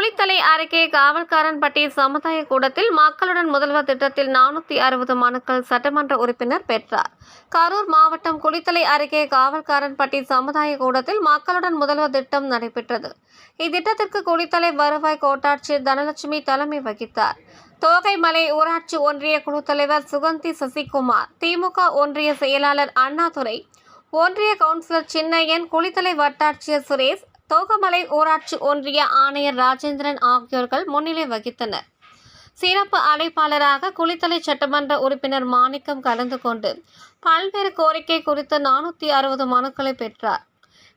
குளித்தலை அருகே காவல்காரன்பட்டி சமுதாய கூடத்தில் மக்களுடன் முதல்வர் திட்டத்தில் நானூற்றி அறுபது மனுக்கள் சட்டமன்ற உறுப்பினர் பெற்றார். கரூர் மாவட்டம் குளித்தலை அருகே காவல்காரன்பட்டி சமுதாய கூடத்தில் மக்களுடன் முதல்வர் திட்டம் நடைபெற்றது. இத்திட்டத்திற்கு குளித்தலை வருவாய் கோட்டாட்சியர் தனலட்சுமி தலைமை வகித்தார். தோகைமலை ஊராட்சி ஒன்றிய குழு தலைவர் சுகந்தி சசிகுமார் திமுக ஒன்றிய செயலாளர் அண்ணாதுரை ஒன்றிய கவுன்சிலர் சின்னையன் குளித்தலை வட்டாட்சியர் சுரேஷ் தோகமலை ஊராட்சி ஒன்றிய ஆணையர் ராஜேந்திரன் ஆகியோர்கள் முன்னிலை வகித்தனர். சிறப்பு அழைப்பாளராக குளித்தலை சட்டமன்ற உறுப்பினர் மாணிக்கம் கலந்து கொண்டு பல்வேறு கோரிக்கை குறித்து நானூற்றி அறுபது மனுக்களை பெற்றார்.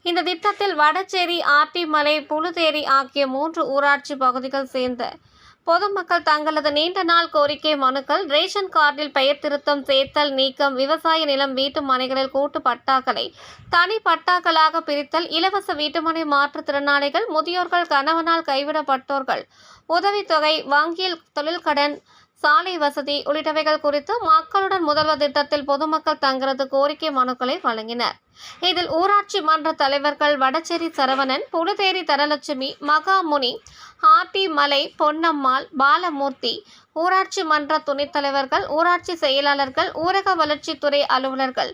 இந்த திட்டத்தில் வடச்சேரி ஆட்டிமலை புழுதேரி ஆகிய மூன்று ஊராட்சி பகுதிகள் சேர்ந்த பொதுமக்கள் தங்களது நீண்ட நாள் கோரிக்கை மனுக்கள் ரேஷன் கார்டில் பெயர் திருத்தம் சேர்த்தல் நீக்கம் விவசாய நிலம் வீட்டு மனைகளில் கூட்டு பட்டாக்களை தனி பட்டாக்களாக பிரித்தல் இலவச வீட்டுமனை மாற்றுத்திறனாளிகள் முதியோர்கள் கணவனால் கைவிடப்பட்டோர்கள் உதவித்தொகை வங்கியில் தொழில்கடன் சாலை வசதி உள்ளிட்டவைகள் குறித்து மக்களுடன் முதல்வர் திட்டத்தில் பொதுமக்கள் தங்களது கோரிக்கை மனுக்களை வழங்கினர். இதில் ஊராட்சி மன்ற தலைவர்கள் வடச்சேரி சரவணன் புழுதேரி தரலட்சுமி மகாமுனி ஆர்டி மலை பொன்னம்மாள் பாலமூர்த்தி ஊராட்சி மன்ற துணைத் தலைவர்கள் ஊராட்சி செயலாளர்கள் ஊரக வளர்ச்சித்துறை அலுவலர்கள்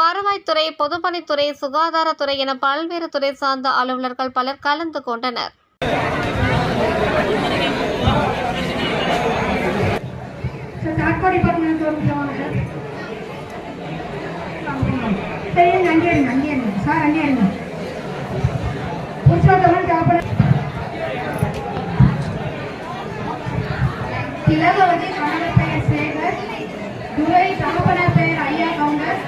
வருவாய்த்துறை பொதுப்பணித்துறை சுகாதாரத்துறை என பல்வேறு துறை சார்ந்த அலுவலர்கள் பலர் கலந்து கொண்டனர். சாக்கோ டிபார்ட்மெண்ட் சரி அங்கே இருங்க அங்கே இருங்க சார் அங்கே இருங்க உற்சாகமாக சாப்பிட திலகவதி கணவர் பெயர் சேகர் துரை தகப்பனர் பெயர் ஐயா கவுண்டர்